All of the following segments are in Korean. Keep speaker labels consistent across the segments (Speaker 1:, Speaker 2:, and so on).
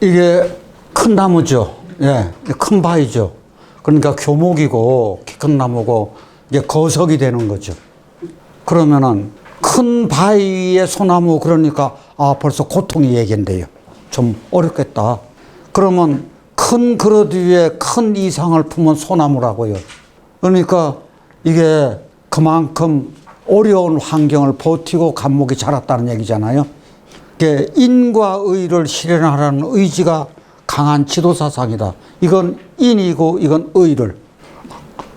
Speaker 1: 이게 큰 나무죠. 예, 큰 바위죠. 그러니까 교목이고 키 큰 나무고 이게 거석이 되는 거죠. 그러면은 큰 바위의 소나무 그러니까 아 벌써 고통이 얘긴데요. 좀 어렵겠다. 그러면 큰 그릇 위에 큰 이상을 품은 소나무라고요. 그러니까 이게 그만큼 어려운 환경을 버티고 감목이 자랐다는 얘기잖아요. 이게 인과 의를 실현하라는 의지가 강한 지도 사상이다. 이건 인이고 이건 의를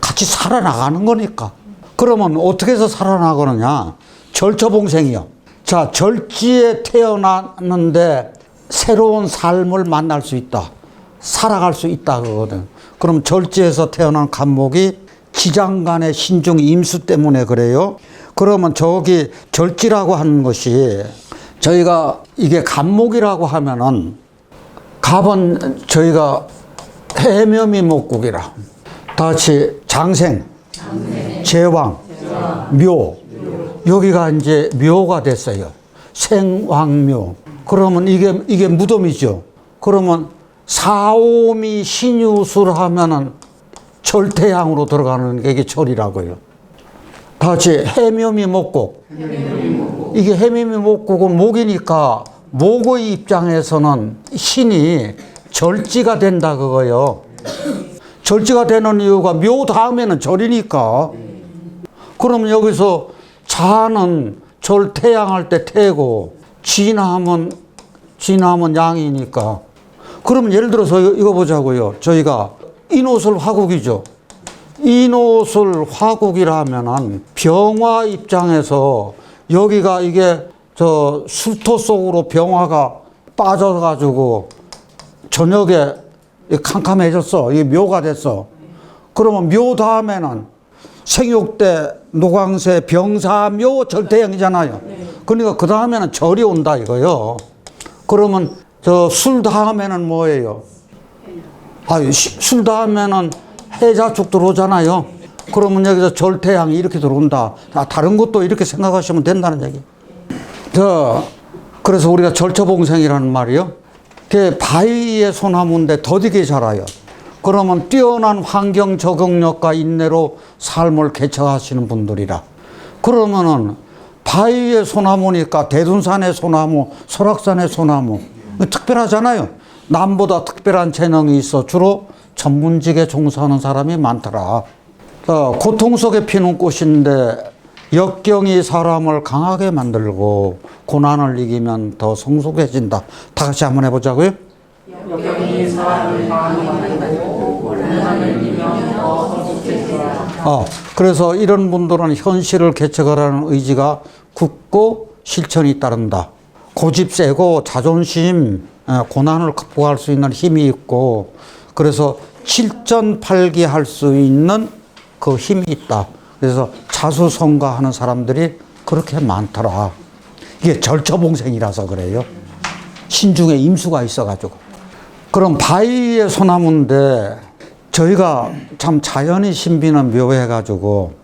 Speaker 1: 같이 살아나가는 거니까. 그러면 어떻게 해서 살아나가느냐? 절처봉생이요. 자, 절지에 태어났는데 새로운 삶을 만날 수 있다. 살아갈 수 있다 그거거든. 그럼 절지에서 태어난 간목이 지장간의 신중 임수 때문에 그래요. 그러면 저기 절지라고 하는 것이 저희가 이게 간목이라고 하면은 갑은 저희가 해묘미 목국이라 다 같이 장생, 제왕, 묘 여기가 이제 묘가 됐어요. 생왕묘. 그러면 이게 이게 무덤이죠. 그러면 사오미 신유술 하면은 절태양으로 들어가는 게 이게 절이라고요. 다 같이 해묘미 목국. 이게 해묘미 목국은 목이니까 목의 입장에서는 신이 절지가 된다 그거요. 절지가 되는 이유가 묘 다음에는 절이니까. 그럼 여기서 자는 절 태양할 때 태고 진하면 진하면 양이니까. 그럼 예를 들어서 이거 보자고요. 저희가 인옷을 화국이죠. 인옷을 화국이라면은 병화 입장에서 여기가 이게 저 술토 속으로 병화가 빠져가지고 저녁에 이 캄캄해졌어. 이게 묘가 됐어. 그러면 묘 다음에는 생육 때 노광세 병사묘 절대형이잖아요. 그러니까 그 다음에는 절이 온다 이거요. 그러면 저 술 다음에는 뭐예요? 아, 시- 술 다음에는 해자축 들어오잖아요. 그러면 여기서 절태양이 이렇게 들어온다. 아, 다른 것도 이렇게 생각하시면 된다는 얘기. 저 그래서 우리가 절처봉생이라는 말이요. 그 바위의 소나무인데 더디게 자라요. 그러면 뛰어난 환경 적응력과 인내로 삶을 개척하시는 분들이라. 그러면은 바위의 소나무니까 대둔산의 소나무, 설악산의 소나무 특별하잖아요. 남보다 특별한 재능이 있어 주로 전문직에 종사하는 사람이 많더라. 자, 고통 속에 피는 꽃인데 역경이 사람을 강하게 만들고 고난을 이기면 더 성숙해진다. 다 같이 한번 해보자고요. 어, 그래서 이런 분들은 현실을 개척하라는 의지가 굳고 실천이 따른다. 고집 세고 자존심, 어, 고난을 극복할 수 있는 힘이 있고, 그래서 칠전팔기할 수 있는 그 힘이 있다. 그래서 자수성가하는 사람들이 그렇게 많더라. 이게 절처봉생이라서 그래요. 신중에 임수가 있어가지고. 그럼 바위의 소나무인데 저희가 참 자연의 신비는 묘해가지고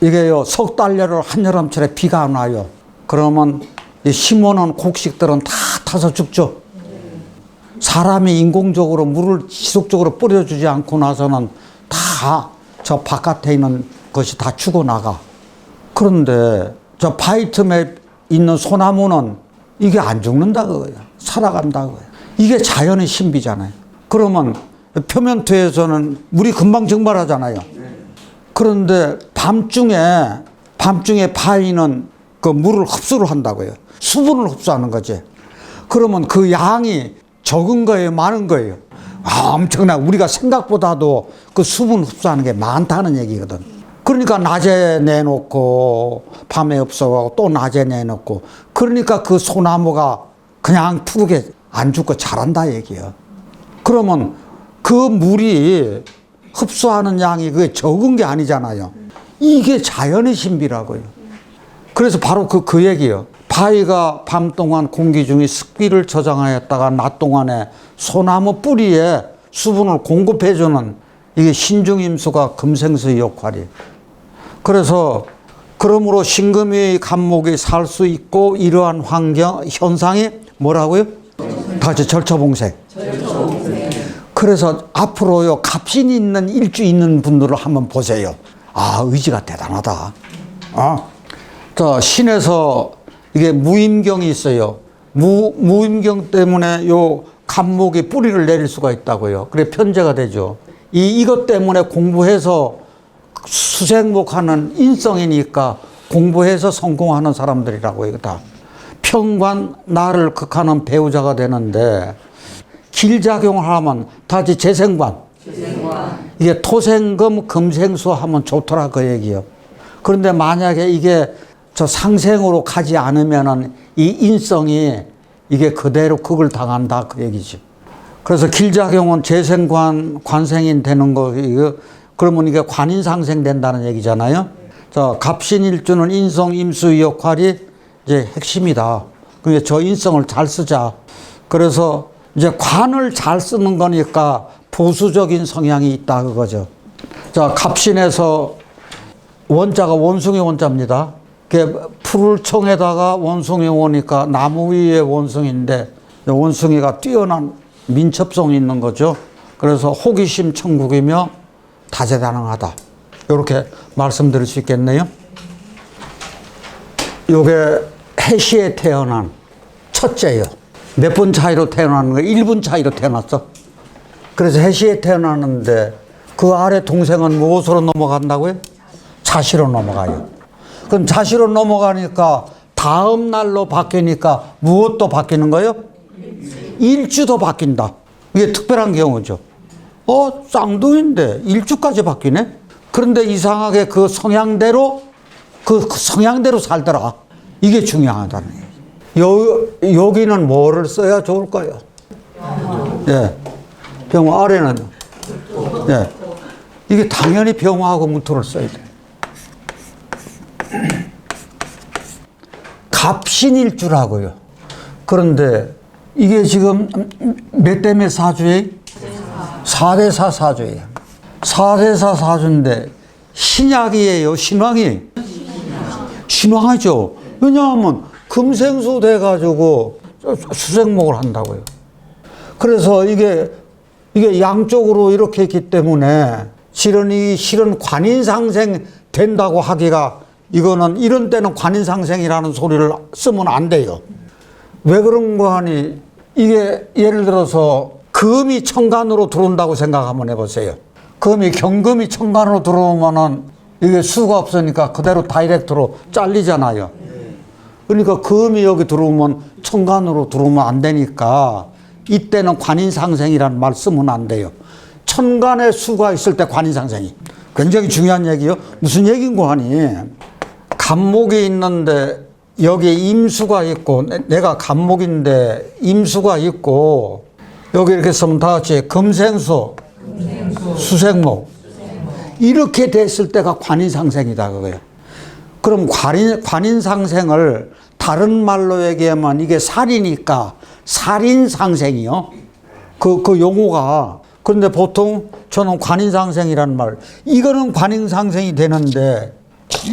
Speaker 1: 이게요 석 달려를 한여름철에 비가 안 와요. 그러면 이 심어놓은 곡식들은 다 타서 죽죠. 사람이 인공적으로 물을 지속적으로 뿌려주지 않고 나서는 다 저 바깥에 있는 것이 다 죽어나가. 그런데 저 바위 틈에 있는 소나무는 이게 안 죽는다 그거야. 살아간다 그거야. 이게 자연의 신비잖아요. 그러면 표면토에서는 물이 금방 증발하잖아요. 그런데 밤중에 밤중에 바위는 그 물을 흡수를 한다고요. 수분을 흡수하는 거지. 그러면 그 양이 적은 거예요, 많은 거예요. 아, 엄청나. 우리가 생각보다도 그 수분 흡수하는 게 많다는 얘기거든. 그러니까 낮에 내놓고 밤에 없어가고 또 낮에 내놓고 그러니까 그 소나무가 그냥 푸르게 안 죽고 자란다 얘기야. 그러면 그 물이 흡수하는 양이 그게 적은 게 아니잖아요. 이게 자연의 신비라고요. 그래서 바로 그, 그 얘기예요. 바위가 밤 동안 공기 중에 습기를 저장하였다가 낮 동안에 소나무 뿌리에 수분을 공급해주는 이게 신중임수가 금생수의 역할이에요. 그래서 그러므로 신금이 간목이 살 수 있고 이러한 환경 현상이 뭐라고요? 다시 절처봉생. 그래서 앞으로요 갑신 있는 일주 있는 분들을 한번 보세요. 아 의지가 대단하다. 아, 자 신에서 이게 무임경이 있어요. 무 무임경 때문에 요 간목이 뿌리를 내릴 수가 있다고요. 그래 편제가 되죠. 이 이것 때문에 공부해서 수생목하는 인성이니까 공부해서 성공하는 사람들이라고 이거 다. 평관 나를 극하는 배우자가 되는데 길작용을 하면 다시 재생관. 이게 토생금 금생수 하면 좋더라 그 얘기요. 그런데 만약에 이게 저 상생으로 가지 않으면은 이 인성이 이게 그대로 극을 당한다 그 얘기죠. 그래서 길작용은 재생관 관생인 되는 거 이거 그러면 이게 관인 상생 된다는 얘기잖아요. 자 갑신일주는 인성 임수 역할이 이제 핵심이다. 그러니까 저 인성을 잘 쓰자. 그래서 이제 관을 잘 쓰는 거니까 보수적인 성향이 있다 그거죠. 자 갑신에서 원자가 원숭이 원자입니다. 그 풀을 청에다가 원숭이 오니까 나무 위에 원숭이인데 원숭이가 뛰어난 민첩성이 있는 거죠. 그래서 호기심 천국이며 다재다능하다. 이렇게 말씀드릴 수 있겠네요. 요게 해시에 태어난 첫째요. 몇 분 차이로 태어나는 거예요? 1분 차이로 태어났어. 그래서 해시에 태어나는데 그 아래 동생은 무엇으로 넘어간다고요? 자시로 넘어가요. 그럼 자시로 넘어가니까 다음 날로 바뀌니까 무엇도 바뀌는 거예요? 일주도 바뀐다. 이게 특별한 경우죠. 어, 쌍둥이인데 일주까지 바뀌네? 그런데 이상하게 그 성향대로, 그 성향대로 살더라. 이게 중요하다는 얘기죠. 요, 여기는 뭐를 써야 좋을까요? 예. 병화 아래는, 예. 이게 당연히 병화하고 무토를 써야 돼. 갑신일주라고요. 그런데 이게 지금 몇 대 몇 사주에? 4대4 사주예요. 4대4 사주인데 신약이에요, 신왕이? 신왕이죠. 왜냐하면 금생수 돼가지고 수생목을 한다고요. 그래서 이게, 이게 양쪽으로 이렇게 있기 때문에 실은 이 실은 관인상생 된다고 하기가 이거는 이런 때는 관인상생이라는 소리를 쓰면 안 돼요. 왜 그런 거 하니 이게 예를 들어서 금이 천간으로 들어온다고 생각 한번 해보세요. 금이 경금이 천간으로 들어오면은 이게 수가 없으니까 그대로 다이렉트로 잘리잖아요. 그러니까 금이 여기 들어오면 천간으로 들어오면 안 되니까 이때는 관인상생이라는 말 쓰면 안 돼요. 천간에 수가 있을 때 관인상생이 굉장히 중요한 얘기요. 무슨 얘기인 거 하니? 간목이 있는데 여기에 임수가 있고 내- 내가 간목인데 임수가 있고 여기 이렇게 쓰면 다 같이 금생수, 수생목 이렇게 됐을 때가 관인상생이다 그거예요. 그럼 관인, 관인상생을 다른 말로 얘기하면 이게 살이니까 살인상생이요. 그, 그 용어가. 그런데 보통 저는 관인상생이라는 말, 이거는 관인상생이 되는데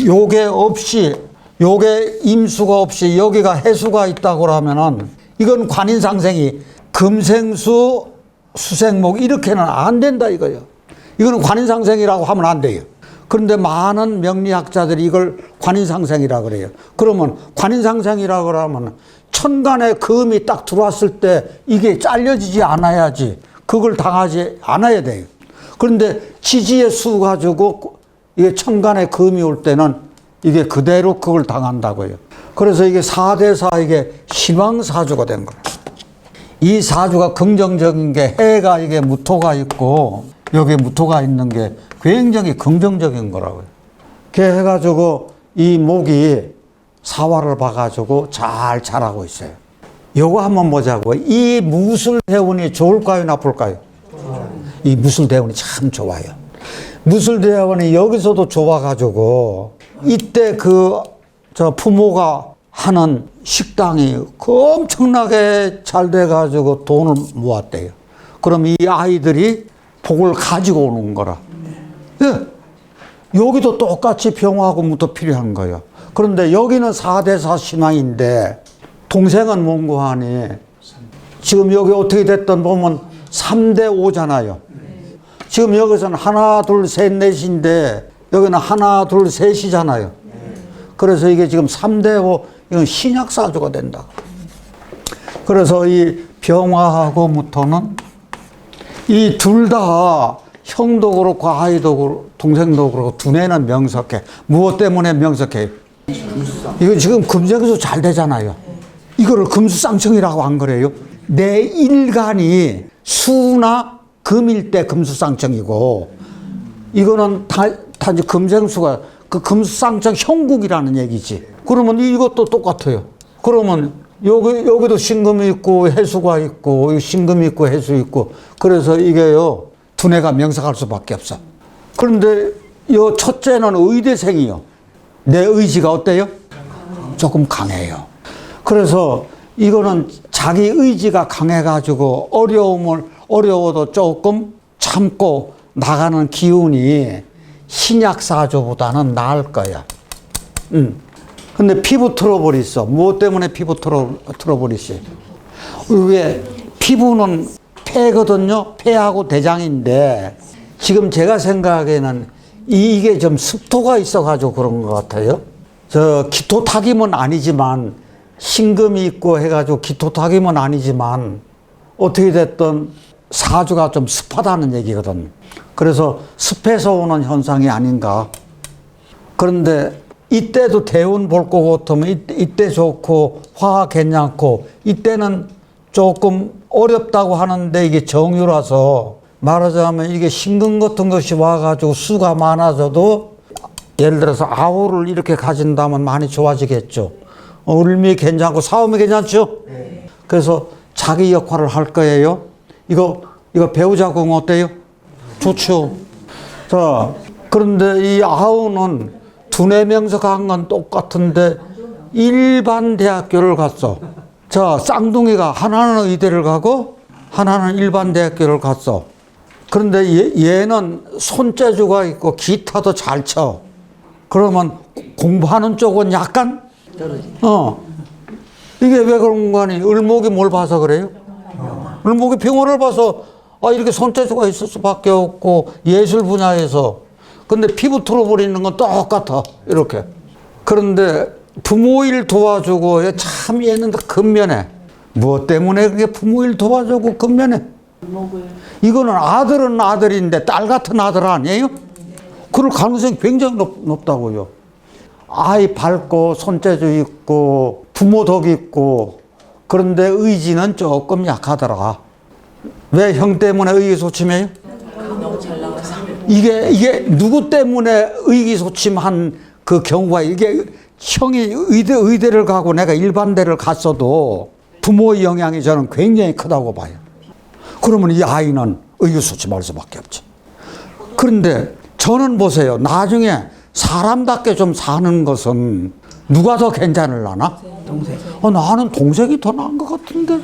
Speaker 1: 요게 없이, 요게 임수가 없이 여기가 해수가 있다고 하면은 이건 관인상생이 금생수, 수생목 이렇게는 안 된다 이거예요. 이거는 관인상생이라고 하면 안 돼요. 그런데 많은 명리학자들이 이걸 관인상생이라 그래요. 그러면 관인상생이라 그러면 천간에 금이 딱 들어왔을 때 이게 잘려지지 않아야지 그걸 당하지 않아야 돼요. 그런데 지지의 수 가지고 이게 천간에 금이 올 때는 이게 그대로 그걸 당한다고요. 그래서 이게 4대4 이게 신왕사주가 된 거예요. 이 사주가 긍정적인 게 해가 이게 무토가 있고 여기 무토가 있는 게 굉장히 긍정적인 거라고요. 그렇게 해가지고 이 목이 사화를 봐가지고 잘 자라고 있어요. 요거 한번 보자고. 이 무술 대운이 좋을까요, 나쁠까요? 이 무술 대운이 참 좋아요. 무술대운이 여기서도 좋아가지고 이때 그 저 부모가 하는 식당이 그 엄청나게 잘 돼가지고 돈을 모았대요. 그럼 이 아이들이 복을 가지고 오는 거라. 예. 여기도 똑같이 무도 필요한 거예요. 그런데 여기는 4대4 신앙인데 동생은 몽고하니 지금 여기 어떻게 됐든 보면 3대5잖아요. 지금 여기서는 하나, 둘, 셋, 넷인데 여기는 하나, 둘, 셋이잖아요. 그래서 이게 지금 3대5 이건 신약 사주가 된다. 그래서 이 병화하고 무토는 이 둘 다 형도 그렇고 아이도 그렇고 동생도 그렇고 두뇌는 명석해. 무엇 때문에 명석해? 이거 지금 금생수 잘 되잖아요. 이거를 금수쌍청이라고 안 그래요? 내 일간이 수나 금일 때 금수쌍청이고 이거는 다, 다 이제 금생수가 그 금수쌍청 형국이라는 얘기지. 그러면 이것도 똑같아요. 그러면 여기, 여기도 신금이 있고 해수가 있고 신금이 있고 해수 있고 그래서 이게요 두뇌가 명석할 수밖에 없어. 그런데 요 첫째는 의대생이요. 내 의지가 어때요? 조금 강해요. 그래서 이거는 자기 의지가 강해가지고 어려움을 어려워도 조금 참고 나가는 기운이 신약사조보다는 나을 거야. 음. 근데 피부 트러블이 있어. 무엇 때문에 피부 트러, 트러블이 있어? 왜? 피부는 폐거든요. 폐하고 대장인데 지금 제가 생각에는 이게 좀 습도가 있어가지고 그런 것 같아요. 저 기토타김은 아니지만 신금이 있고 해가지고 기토타김은 아니지만 어떻게 됐든 사주가 좀 습하다는 얘기거든. 그래서 습해서 오는 현상이 아닌가. 그런데 이때도 대운 볼거 같으면 이때, 좋고 화가 괜찮고 이때는 조금 어렵다고 하는데 이게 정유라서 말하자면 이게 신금 같은 것이 와가지고 수가 많아져도 예를 들어서 아우를 이렇게 가진다면 많이 좋아지겠죠. 어, 울미 괜찮고 사움이 괜찮죠? 그래서 자기 역할을 할 거예요. 이거, 이거 배우자 공 어때요? 좋죠. 자, 그런데 이 아우는 두뇌 명석한 건 똑같은데 일반 대학교를 갔어. 자, 쌍둥이가 하나는 의대를 가고 하나는 일반 대학교를 갔어. 그런데 얘, 얘는 손재주가 있고 기타도 잘 쳐. 그러면 공부하는 쪽은 약간 어. 이게 왜 그런 거 아니? 을목이 뭘 봐서 그래요? 을목이 병호를 봐서 아 이렇게 손재주가 있을 수밖에 없고 예술 분야에서 근데 피부 있는 건 똑같아 이렇게 그런데 부모 일 도와주고 얘참 얘는 근면해 무엇 때문에 그게 부모 일 도와주고 근면해 이거는 아들은 아들인데 딸 같은 아들 아니에요? 그럴 가능성이 굉장히 높, 높다고요. 아이 밝고 손재주 있고 부모 덕 있고 그런데 의지는 조금 약하더라. 왜 형 때문에 의기소침해요? 이게 이게 누구 때문에 의기소침한 그 경우가 이게 형이 의대 의대를 가고 내가 일반대를 갔어도 부모의 영향이 저는 굉장히 크다고 봐요. 그러면 이 아이는 의기소침할 수밖에 없지. 그런데 저는 보세요. 나중에 사람답게 좀 사는 것은 누가 더 괜찮을라나? 동생. 어, 나는 동생이 더 나은 것 같은데.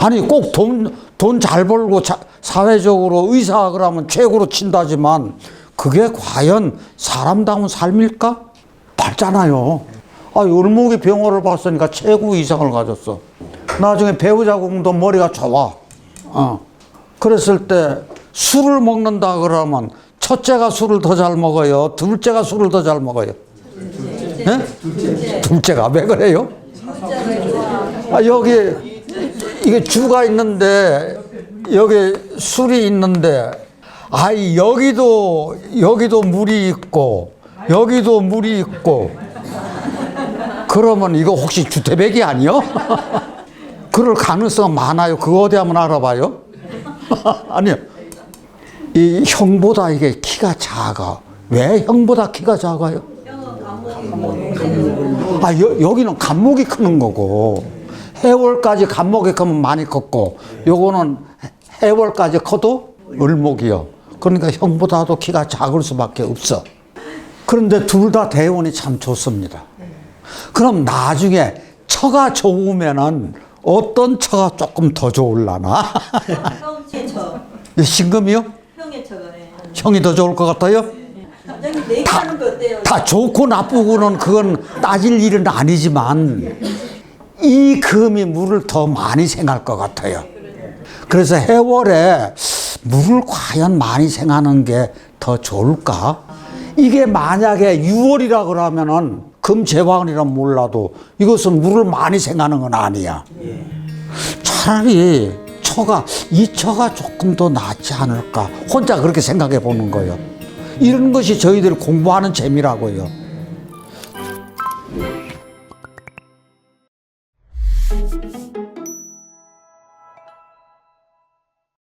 Speaker 1: 아니 꼭 돈 돈 잘 벌고 자, 사회적으로 의사 그러면 최고로 친다지만 그게 과연 사람다운 삶일까? 밝잖아요. 아, 을목이 병호를 봤으니까 최고 이상을 가졌어. 나중에 배우자 공도 머리가 좋아. 어. 그랬을 때 술을 먹는다 그러면 첫째가 술을 더 잘 먹어요. 둘째가 술을 더 잘 먹어요. 네? 둘째가 왜 그래요? 아, 여기 이게 주가 있는데 여기 술이 있는데 아이 여기도 여기도 물이 있고 여기도 물이 있고 그러면 이거 혹시 주태백이 아니요? 그럴 가능성 많아요. 그거 어디 한번 알아봐요? 아니요. 이 형보다 이게 키가 작아. 왜 형보다 키가 작아요? 아, 여, 여기는 간목이 크는 거고, 해월까지 간목이 크면 많이 컸고, 요거는 해월까지 커도 을목이요. 그러니까 형보다도 키가 작을 수밖에 없어. 그런데 둘 다 대운이 참 좋습니다. 그럼 나중에 처가 좋으면은 어떤 처가 조금 더 좋을라나? 신금이요?
Speaker 2: 형의 처가 예.
Speaker 1: 형이 더 좋을 것 같아요?
Speaker 2: 어때요?
Speaker 1: 다 좋고 나쁘고는 그건 따질 일은 아니지만 이 금이 물을 더 많이 생할 것 같아요. 그래서 해월에 물을 과연 많이 생하는 게 더 좋을까? 이게 만약에 6월이라 그러면은 금제왕이란 몰라도 이것은 물을 많이 생하는 건 아니야. 차라리 처가 이 처가 조금 더 낫지 않을까 혼자 그렇게 생각해 보는 거예요. 이런 것이 저희들 공부하는 재미라고요.